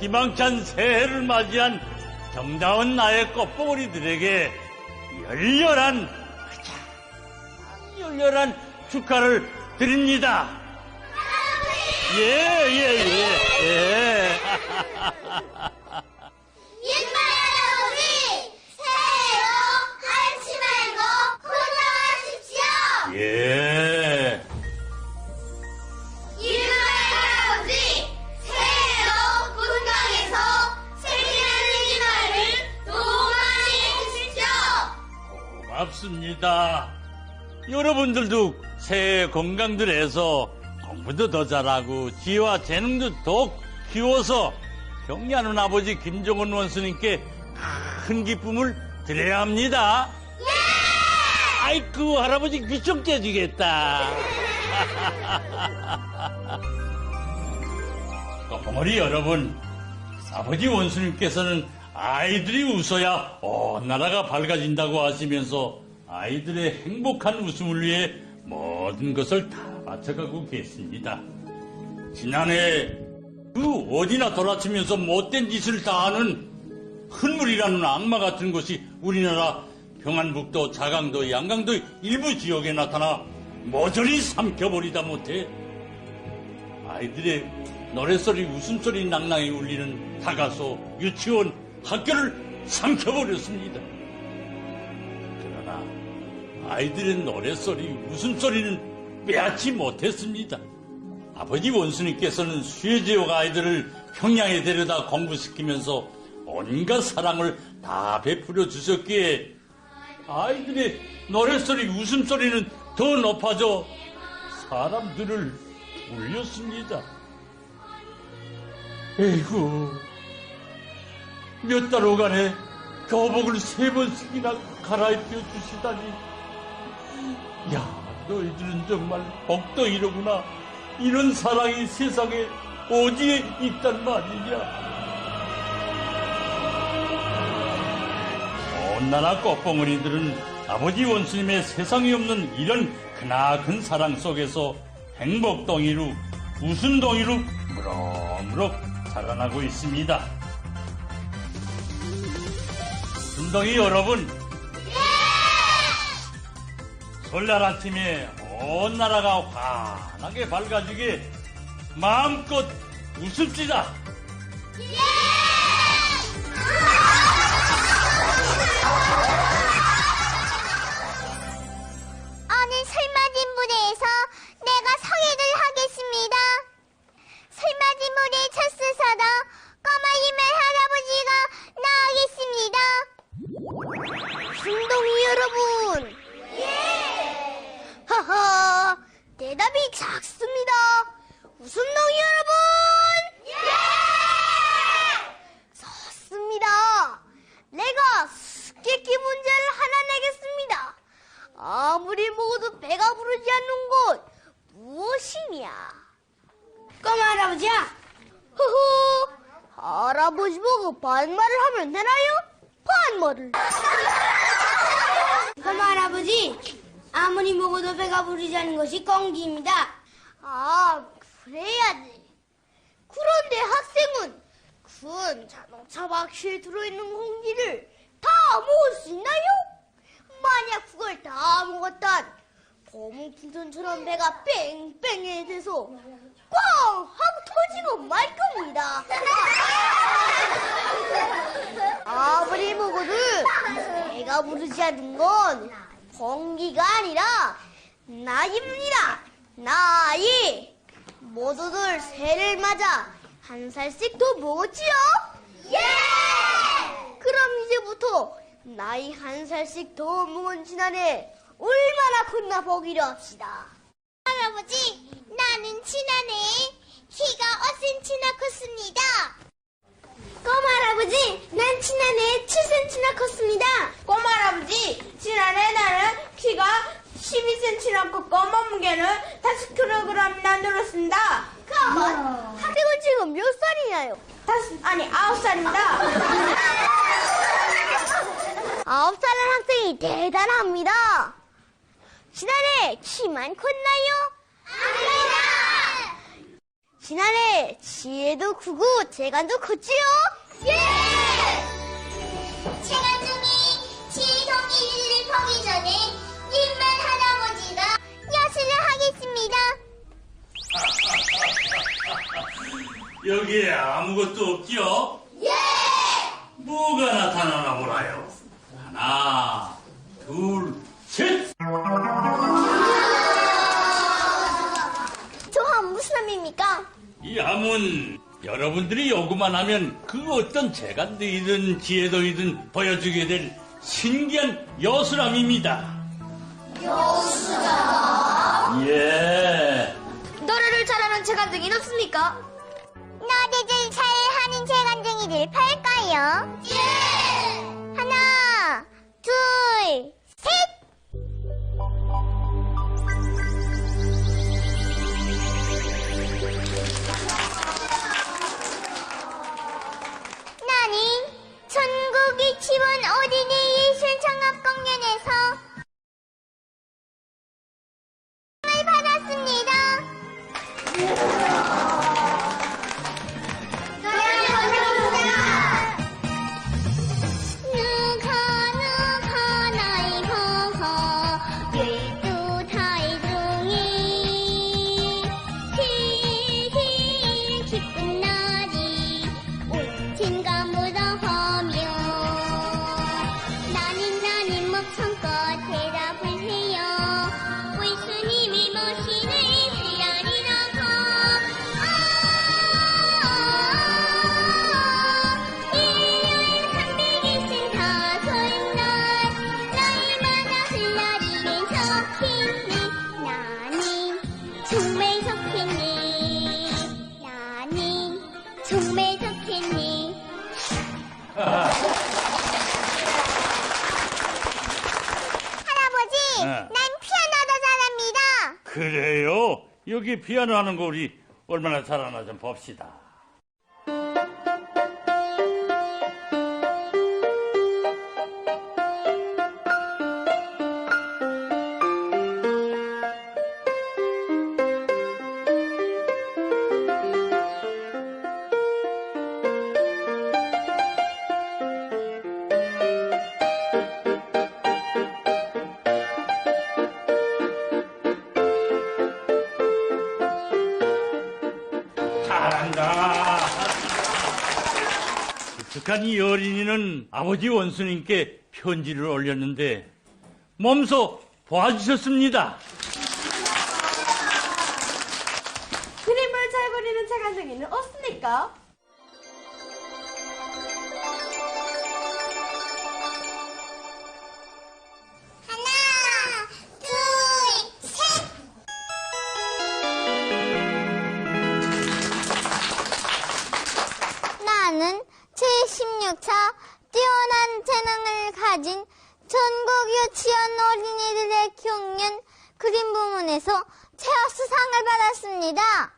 희망찬 새해를 맞이한 정다운 나의 꽃봉오리들에게 열렬한, 가장 열렬한 축하를 드립니다. 예, 예, 예, 예. 옛날 고맙습니다. 여러분들도 새해 건강들해서 공부도 더 잘하고 지혜와 재능도 더욱 키워서 경리하는 아버지 김종원 원수님께 큰 기쁨을 드려야 합니다. 아이쿠 할아버지 귀청 깨지겠다. 거머리 여러분, 아버지 원수님께서는 아이들이 웃어야 온 나라가 밝아진다고 하시면서 아이들의 행복한 웃음을 위해 모든 것을 다 바쳐가고 계십니다. 지난해 그 어디나 돌아치면서 못된 짓을 다 하는 흔물이라는 악마 같은 것이 우리나라 평안북도, 자강도, 양강도 일부 지역에 나타나 모조리 삼켜버리다 못해 아이들의 노래소리, 웃음소리 낭낭히 울리는 다가소, 유치원, 학교를 삼켜버렸습니다. 그러나 아이들의 노래소리, 웃음소리는 빼앗지 못했습니다. 아버지 원수님께서는 수혜지역 아이들을 평양에 데려다 공부시키면서 온갖 사랑을 다 베풀어 주셨기에 아이들의 노래소리, 웃음소리는 더 높아져 사람들을 울렸습니다. 에이구, 몇달 후간에 교복을 세 번씩이나 갈아입혀 주시다니. 야, 너희들은 정말 복도 이로구나. 이런 사랑이 세상에 어디에 있단 말이냐. 온 나라 꽃봉오리들은 아버지 원수님의 세상에 없는 이런 크나큰 사랑 속에서 행복동이로 웃음동이로 무럭무럭 자라나고 있습니다. 순동이 여러분, 설날 아침에 온 나라가 환하게 밝아지게 마음껏 웃읍시다. 오 아무리 먹어도 배가 부르지 않는 것 무엇이냐? 꼬마 할아버지야. 허허, 할아버지 보고 반말을 하면 되나요? 반말을. 꼬마 할아버지, 아무리 먹어도 배가 부르지 않는 것이 공기입니다. 아, 그래야지. 그런데 학생은 큰 자동차 바퀴에 들어있는 공기를 다 먹을 수 있나요? 만약 그걸 다 먹었단 검은 풍선처럼 배가 뺑뺑해져서 꽝 하고 터지고 말 겁니다. 아무리 먹어도 배가 부르지 않는 건 공기가 아니라 나이입니다. 나이. 모두들 새를 맞아 한 살씩 더 먹었지요? 예! 그럼 이제부터 나이 한 살씩 더 먹은 지난해 얼마나 컸나 보기로 합시다. 할아버지, 나는 지난해 키가 5cm나 컸습니다. 꼬마 할아버지, 난 지난해 7cm나 컸습니다. 꼬마 할아버지, 지난해 나는 키가 12cm나 컸고 몸무게는 5kg이나 늘었습니다. 그럼 학생은 지금 몇 살이나요? 다섯, 아니, 아홉 살입니다. 아홉 살은 학생이 대단합니다. 지난해 키만 컸나요? 아닙니다. 지난해 지혜도 크고 재간도 컸지요? 예! 최간중이 지동이를 보기 전에 일만 할아버지가 여수를 하겠습니다. 여기에 아무것도 없지요? 예! 뭐가 나타나나 보라요. 하나, 둘, 셋! 저 함 무슨 함입니까? 이 함은 여러분들이 요구만 하면 그 어떤 재간도이든 지혜도이든 보여주게 될 신기한 여수람입니다. 여수람? 예. 노래를 잘하는 재간둥이는 없습니까? 노래를 잘하는 최간중이를 팔까요? 예! 하나, 둘, 셋! 나는 전국 유치원 어린이 예술 창업 공연에서 좋겠니 나는 정말 좋겠니 할아버지 네. 난 피아노도 잘합니다 그래요? 여기 피아노 하는 거 우리 얼마나 잘하나 좀 봅시다. 기특한 이 어린이는 아버지 원수님께 편지를 올렸는데 몸소 봐주셨습니다. 그림을 잘 그리는 최간중이는 없습니까? 부문에서 최우수상을 받았습니다.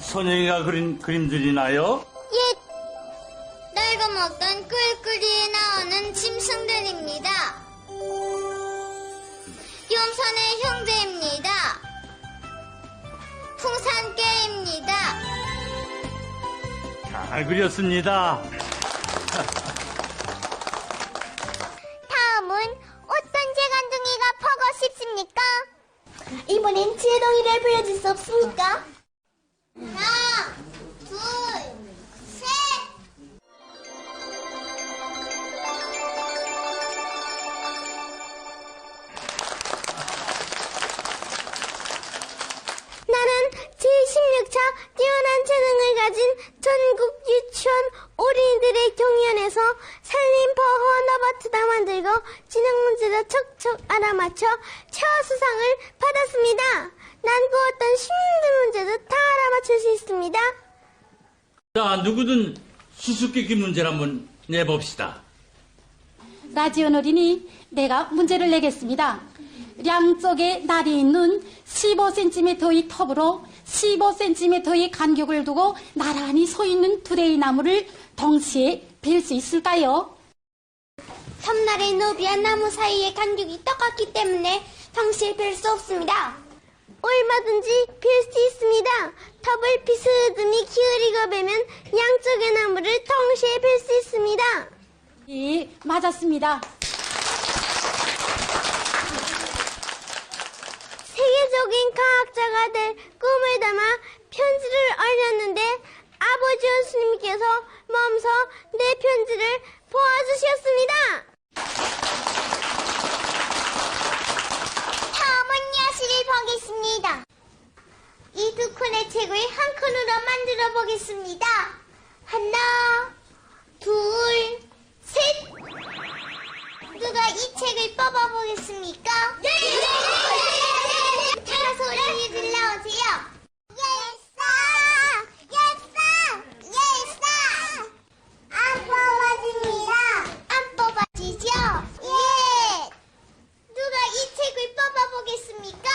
선영이가 그린 그림들이나요? 옛 낡아 먹던 꿀꿀이에 나오는 짐승들입니다. 염선의 형제입니다. 풍산개입니다. 잘 그렸습니다. 보 문제를 한번 내봅시다. 라지온 어린이 내가 문제를 내겠습니다. 양쪽에 날이 있는 15cm의 톱으로 15cm의 간격을 두고 나란히 서 있는 두 대의 나무를 동시에 벨수 있을까요? 섬날의 노비와 나무 사이의 간격이 똑같기 때문에 동시에 뵐수 없습니다. 얼마든지 빌 수 있습니다. 톱을 비스듬히 기울이고 베면 양쪽의 나무를 동시에 빌수 있습니다. 예, 맞았습니다. 세계적인 과학자가 될 꿈을 담아 편지를 올렸는데 아버지 예수님께서 멈서 내 편지를 보아주셨습니다. 다음은 야시를 보겠습니다. 이 두 콘의 책을 한 콘으로 만들어 보겠습니다. 하나, 둘, 셋. 누가 이 책을 뽑아 보겠습니까? 네! 자, 소리 질러오세요. 예싸! 예싸! 예싸! 안 뽑아집니다. 안 뽑아지죠? 예! 누가 이 책을 뽑아보겠습니까?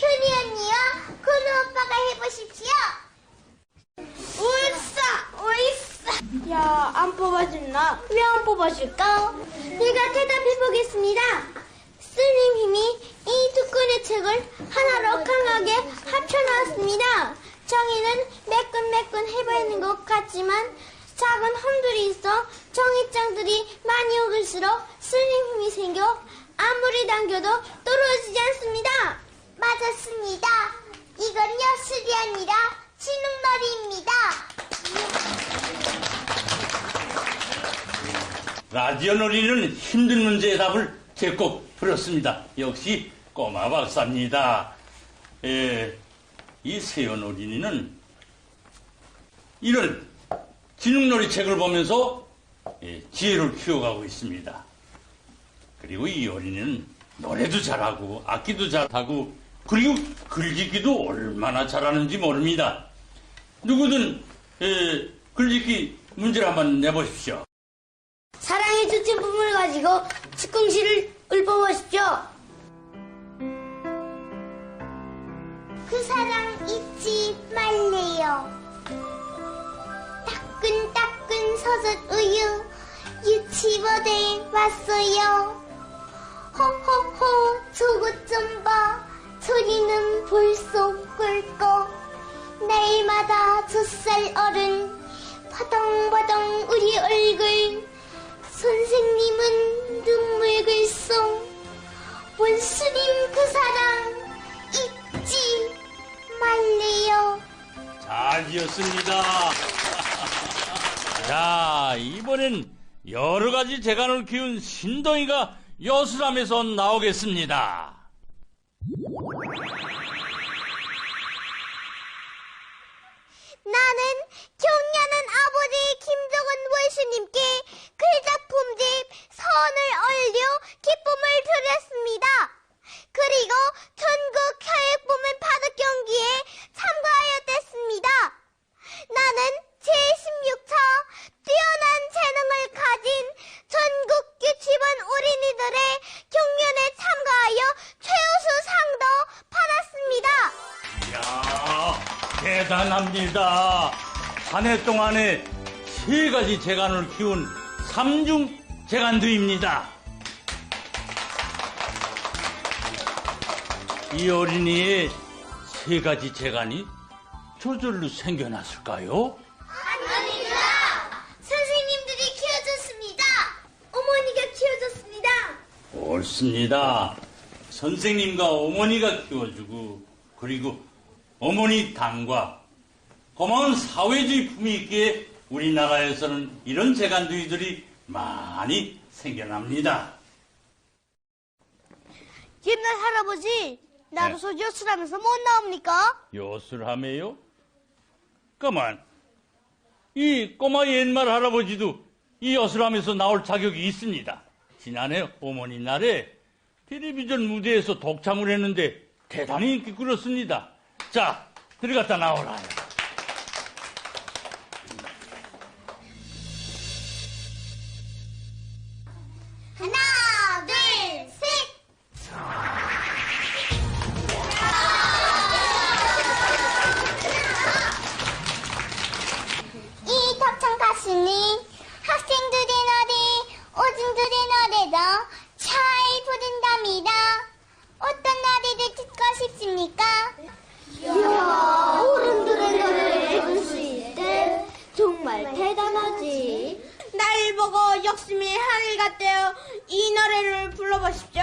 효리 언니와 근우 오빠가 해보십시오. 울싸! 울싸! 야, 안 뽑아줬나? 왜 안 뽑아줄까? 내가 대답해보겠습니다. 스님 힘이 이 두 권의 책을 하나로 강하게 합쳐놨습니다. 정의는 매끈매끈 해보이는 것 같지만 작은 험들이 있어 정의장들이 많이 오글수록 스님 힘이 생겨 아무리 당겨도 떨어지지 않습니다. 맞았습니다. 이건 여술이 아니라 진흙놀이입니다. 라디오 놀이는 힘든 문제의 답을 제꼭 풀었습니다. 역시 꼬마 박사입니다. 에, 이 세연 어린이는 이런 지능놀이 책을 보면서 예, 지혜를 키워가고 있습니다. 그리고 이 어린이는 노래도 잘하고 악기도 잘하고 그리고 글짓기도 얼마나 잘하는지 모릅니다. 누구든 에, 글짓기 문제를 한번 내보십시오. 사랑의 두 제품을 가지고 측공시를 읊어보십시오. 그 사랑 잊지 말래요. 따끈따끈 서섯 우유 유치원에 왔어요. 호호호 저것 좀 봐. 소리는 벌써 꿀꺽. 날마다 두살 어른 바덩바덩 우리 얼굴 선생님은 눈물 글썽 원수님 그 사랑 잊지 말래요. 잘 지었습니다. 자, 이번엔 여러 가지 재간을 키운 신동이가 여수람에서 나오겠습니다. 나는 경년한 아버지 김정은 원수님께 글작품집 선을 올려 기쁨을 드렸습니다. 그리고 전국 교육부문 바둑 대단합니다. 한 해 동안에 세 가지 재간을 키운 삼중 재간두입니다. 이 어린이의 세 가지 재간이 저절로 생겨났을까요? 아닙니다. 선생님들이 키워줬습니다. 어머니가 키워줬습니다. 옳습니다. 선생님과 어머니가 키워주고 그리고 어머니 당과 고마운 사회주의 품이 있기에 우리나라에서는 이런 재간두이들이 많이 생겨납니다. 옛날 할아버지, 네. 나로서 여수라면서 못 나옵니까? 요술하매요? 가만. 이 꼬마 옛말 할아버지도 이 요술하면서 나올 자격이 있습니다. 지난해 어머니 날에 텔레비전 무대에서 독창을 했는데 대단히 인기 끌었습니다. 자, 들어갔다 나오라. 대단하지. 날 보고 욕심이 하늘 같대요. 이 노래를 불러보십시오.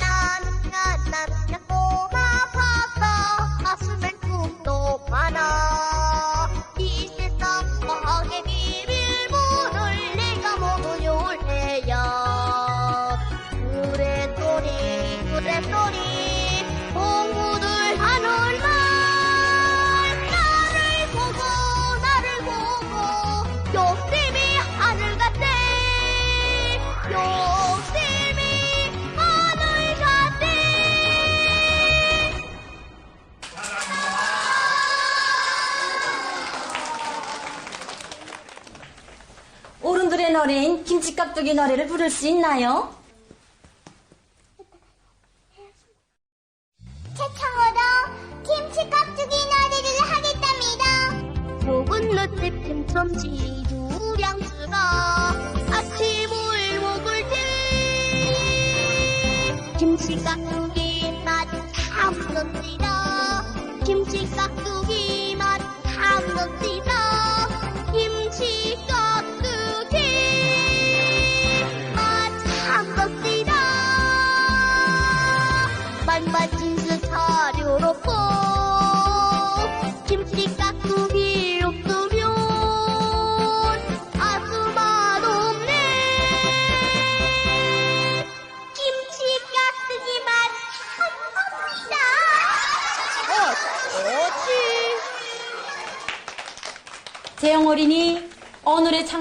나 나 나 노래인 김치깍두기 노래를 부를 수 있나요?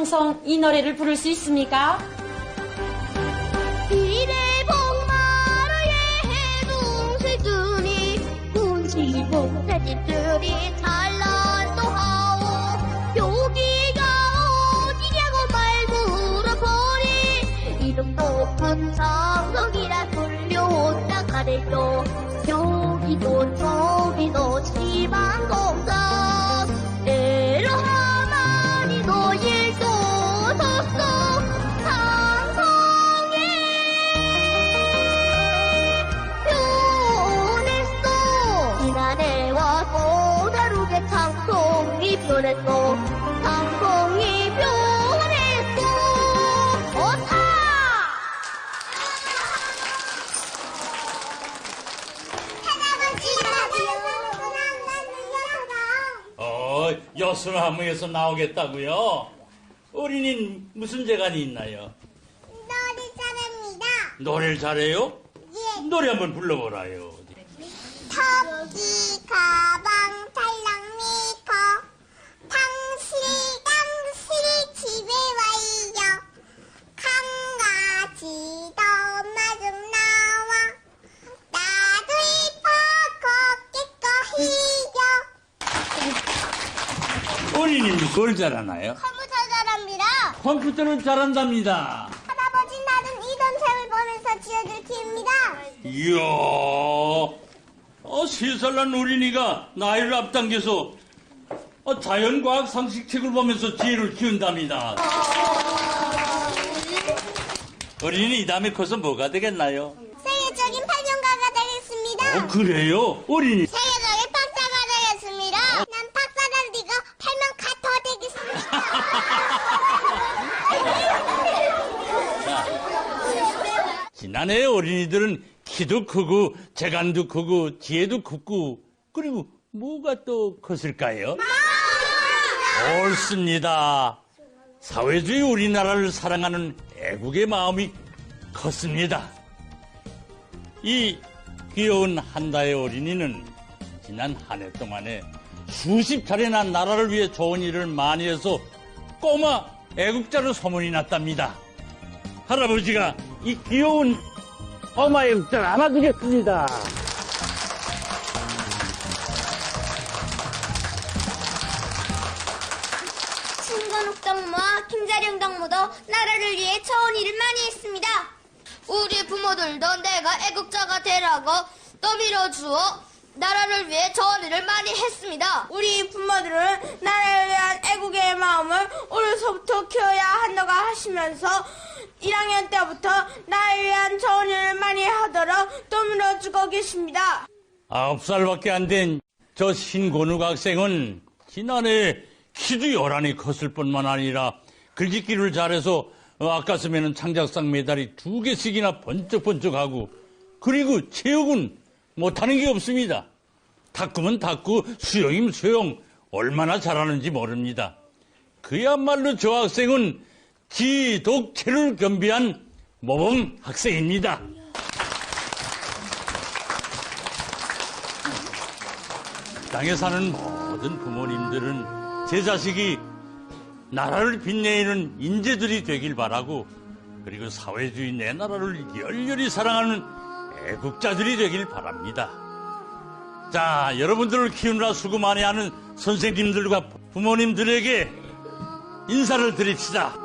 창성 이 노래를 부를 수 있습니까? 이래 복마루의 해동새들이 문지복 새집들이 잘난도 하오. 여기가 어디냐고 말 물어보니 이름 높은 상덕이라 불려온다 가래요 여기도 저기도 여수나무에서 나오겠다고요? 어린이는 무슨 재간이 있나요? 놀이 잘합니다 노래를 잘해요? 예 노래 한번 불러보라요. 토끼 가 어린이는 뭘 잘하나요? 컴퓨터 잘합니다 컴퓨터는 잘한답니다. 할아버지 나는 이런 셈을 보면서 지어줄 키입니다 이야, 어, 세살 난 어린이가 나이를 앞당겨서 어, 자연과학 상식책을 보면서 지혜를 키운답니다. 어린이 이 다음에 커서 뭐가 되겠나요? 세계적인 발명가가 되겠습니다 어, 그래요? 어린이. 세계적인 박사가 되겠습니다. 난 박사란 네가 발명가 더 지난해 어린이들은 키도 크고 재간도 크고 지혜도 크고 그리고 뭐가 또 컸을까요? 옳습니다. 사회주의 우리나라를 사랑하는 애국의 마음이 컸습니다. 이 귀여운 한다의 어린이는 지난 한 해 동안에 수십 차례나 나라를 위해 좋은 일을 많이 해서 꼬마 애국자로 소문이 났답니다. 할아버지가 이 귀여운 엄마 애국자를 안아주겠습니다. 신건욱 당무와 김자령 당무도 나라를 위해 좋은 일을 많이 했습니다. 우리 부모들도 내가 애국자가 되라고 떠밀어주어 나라를 위해 저리를 많이 했습니다. 우리 부모들은 나라를 위한 애국의 마음을 어려서부터 키워야 한다고 하시면서 1학년 때부터 나를 위한 저언을 많이 하도록 떠밀어주고 계십니다. 아홉 살밖에 안 된 저 신곤욱 학생은 지난해 키도 요란히 컸을 뿐만 아니라 글짓기를 잘해서 어, 아까 쓰면은 창작상 메달이 두 개씩이나 번쩍번쩍하고 그리고 체육은 못하는 게 없습니다. 탁구면 탁구, 수영이면 수영 얼마나 잘하는지 모릅니다. 그야말로 저 학생은 지독체를 겸비한 모범 학생입니다. 땅에 사는 모든 부모님들은 제 자식이 나라를 빛내는 인재들이 되길 바라고 그리고 사회주의 내 나라를 열렬히 사랑하는 애국자들이 되길 바랍니다. 자, 여러분들을 키우느라 수고 많이 하는 선생님들과 부모님들에게 인사를 드립시다.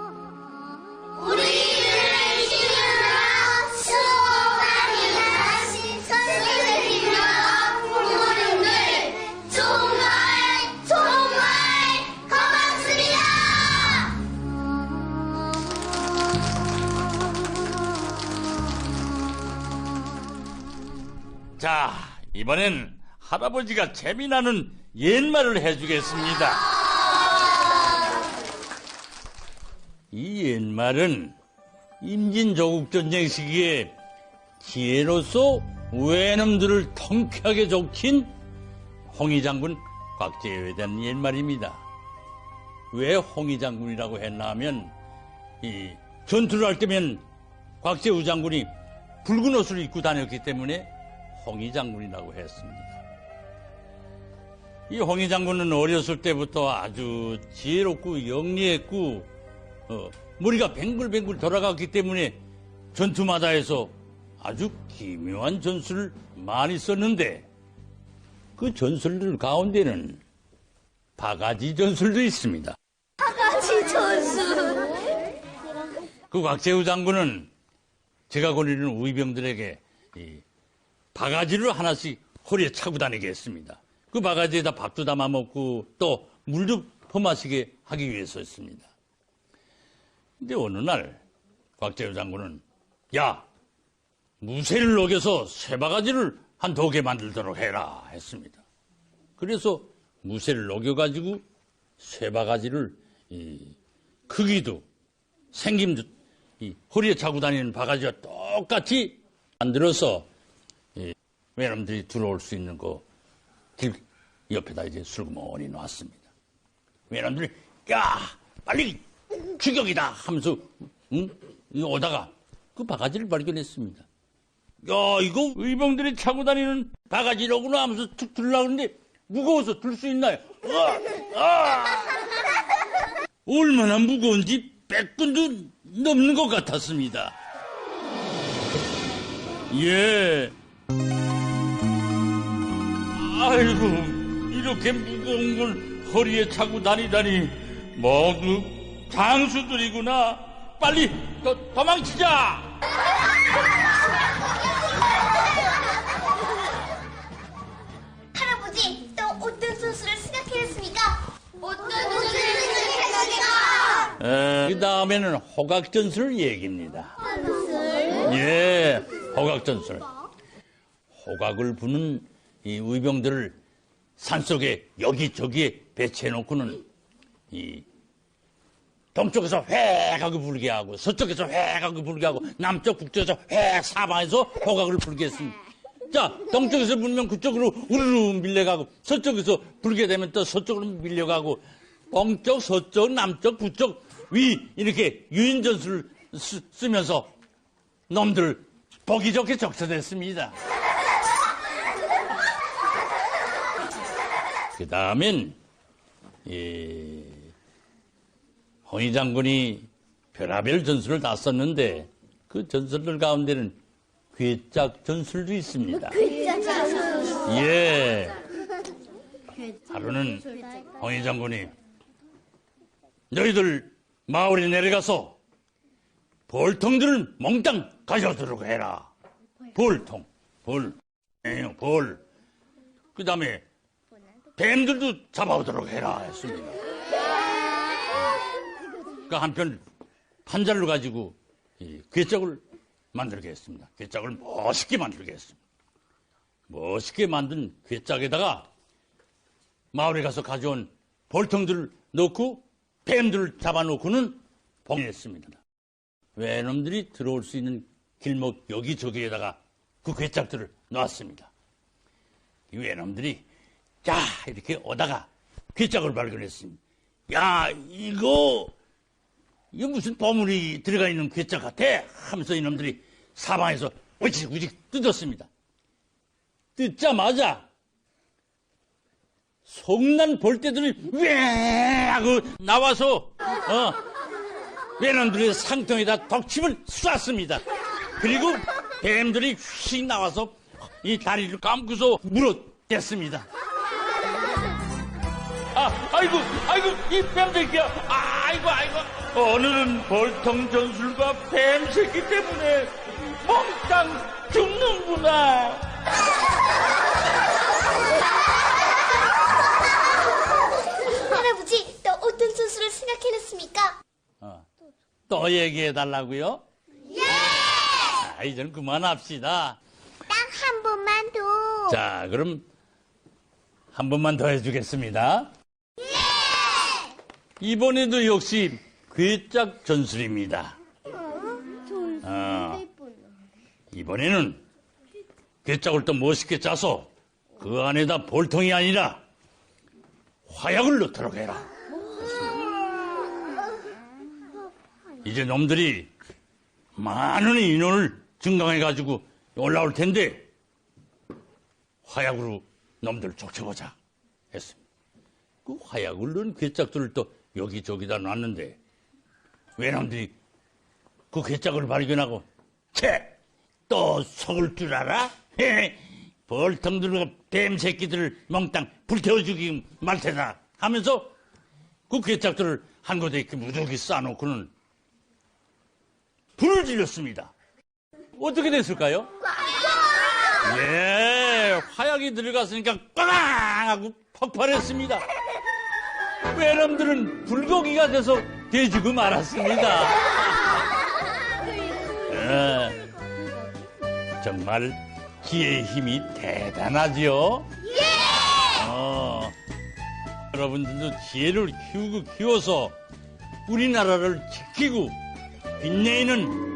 자, 이번엔 할아버지가 재미나는 옛말을 해주겠습니다. 이 옛말은 임진조국 전쟁 시기에 지혜로서 외놈들을 통쾌하게 족친 홍의장군 곽재효에 대한 옛말입니다. 왜 홍의장군이라고 했나 하면 이 전투를 할 때면 곽재우 장군이 붉은 옷을 입고 다녔기 때문에 홍희 장군이라고 했습니다. 이 홍희 장군은 어렸을 때부터 아주 지혜롭고 영리했고 어, 머리가 뱅글뱅글 돌아갔기 때문에 전투마다 해서 아주 기묘한 전술을 많이 썼는데 그 전술들 가운데는 바가지 전술도 있습니다. 바가지 전술. 그 곽재우 장군은 제가 거리는 우의병들에게 이 바가지를 하나씩 허리에 차고 다니게 했습니다. 그 바가지에다 밥도 담아 먹고 또 물도 퍼마시게 하기 위해서였습니다. 근데 어느 날 곽재우 장군은 야 무쇠를 녹여서 쇠 바가지를 한 두 개 만들도록 해라 했습니다. 그래서 무쇠를 녹여가지고 쇠 바가지를 이 크기도 생김도 이 허리에 차고 다니는 바가지와 똑같이 만들어서 이 외놈들이 들어올 수 있는 거길 옆에다 이제 술구멍이 놨습니다. 외놈들이 야 빨리 추격이다 하면서 응? 이 오다가 그 바가지를 발견했습니다. 야 이거 의병들이 차고 다니는 바가지로구나 하면서 툭 들라그러는데 무거워서 들 수 있나요? 아! 아! 얼마나 무거운지 100군도 넘는 것 같았습니다. 예. 아이고, 이렇게 무거운 걸 허리에 차고 다니다니, 모두 장수들이구나. 빨리 도, 도망치자! 할아버지, 또 어떤 선수를 생각해냈습니까? 어떤 선수를 생각했습니까? 그 다음에는 호각전술 얘기입니다. 예, 호각전술. 호각을 부는 이 의병들을 산속에 여기저기에 배치해놓고는 이 동쪽에서 획 하고 불게 하고 서쪽에서 획 하고 불게 하고 남쪽 북쪽에서 획 사방에서 호각을 불게 했습니다. 자, 동쪽에서 불면 그쪽으로 우르르 밀려가고 서쪽에서 불게 되면 또 서쪽으로 밀려가고 동쪽, 서쪽, 남쪽, 북쪽, 위 이렇게 유인전술을 쓰, 쓰면서 놈들 보기 좋게 적셔냈습니다. 그 다음엔 이 홍희 장군이 별하별 전술을 다 썼는데 그 전술들 가운데는 괴짝 전술도 있습니다. 예. 하루는 홍희 장군이 너희들 마을에 내려가서 볼통들을 몽땅 가져오도록 해라. 볼통, 볼, 에요, 볼. 그 다음에 뱀들도 잡아오도록 해라 했습니다. 그 한편 판자를 가지고 이 괴짝을 만들게 했습니다. 괴짝을 멋있게 만들게 했습니다. 멋있게 만든 괴짝에다가 마을에 가서 가져온 볼통들을 넣고 뱀들을 잡아놓고는 봉했습니다. 외놈들이 들어올 수 있는 길목 여기저기에다가 그 괴짝들을 놨습니다. 이 외놈들이 자 이렇게 오다가 괴짝을 발견했습니다. 야 이거 이거 무슨 보물이 들어가 있는 괴짝 같아 하면서 이놈들이 사방에서 우직 우직 뜯었습니다. 뜯자마자 속난 볼때들이 왜 하고 나와서 어 외놈들의 상통에다 덕침을 쐈습니다. 그리고 뱀들이 휙 나와서 이 다리를 감고서 물어댔습니다. 아, 아이고, 아이고, 이 뱀새끼야. 아이고, 아이고. 오늘은 볼통 전술과 뱀새끼 때문에 몽땅 죽는구나. 할아버지, 또 어떤 선수를 생각해냈습니까? 어, 또 얘기해 달라고요? 예! 아, 이제는 그만합시다. 딱 한 번만 더. 자, 그럼 한 번만 더 해주겠습니다. 이번에도 역시 괴짝 전술입니다. 어, 이번에는 괴짝을 또 멋있게 짜서 그 안에다 볼통이 아니라 화약을 넣도록 해라. 이제 놈들이 많은 인원을 증강해가지고 올라올 텐데 화약으로 놈들 쫓아보자 했습니다. 그 화약을 넣은 괴짝들을 또 여기저기다 놨는데 외놈들이 그 괴짝을 발견하고 채! 또 속을 줄 알아? 벌통들과 뱀새끼들을 몽땅 불태워 죽이기 말테다 하면서 그 괴짝들을 한 곳에 이렇게 무더기 쌓아놓고는 불을 질렀습니다. 어떻게 됐을까요? 예, 화약이 들어갔으니까 꽝 하고 폭발했습니다. 외놈들은 불고기가 돼서 돼지고 말았습니다. 예, 정말 기의 힘이 대단하지요? 어, 여러분들도 지혜를 키우고 키워서 우리나라를 지키고 빛내는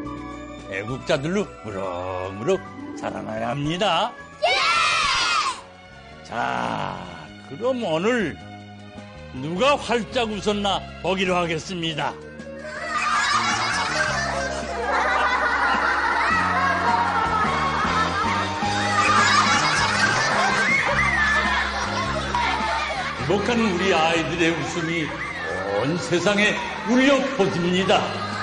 애국자들로 무럭무럭 자라나야 합니다. 자, 그럼 오늘 누가 활짝 웃었나 보기로 하겠습니다. 행복한 우리 아이들의 웃음이 온 세상에 울려 퍼집니다.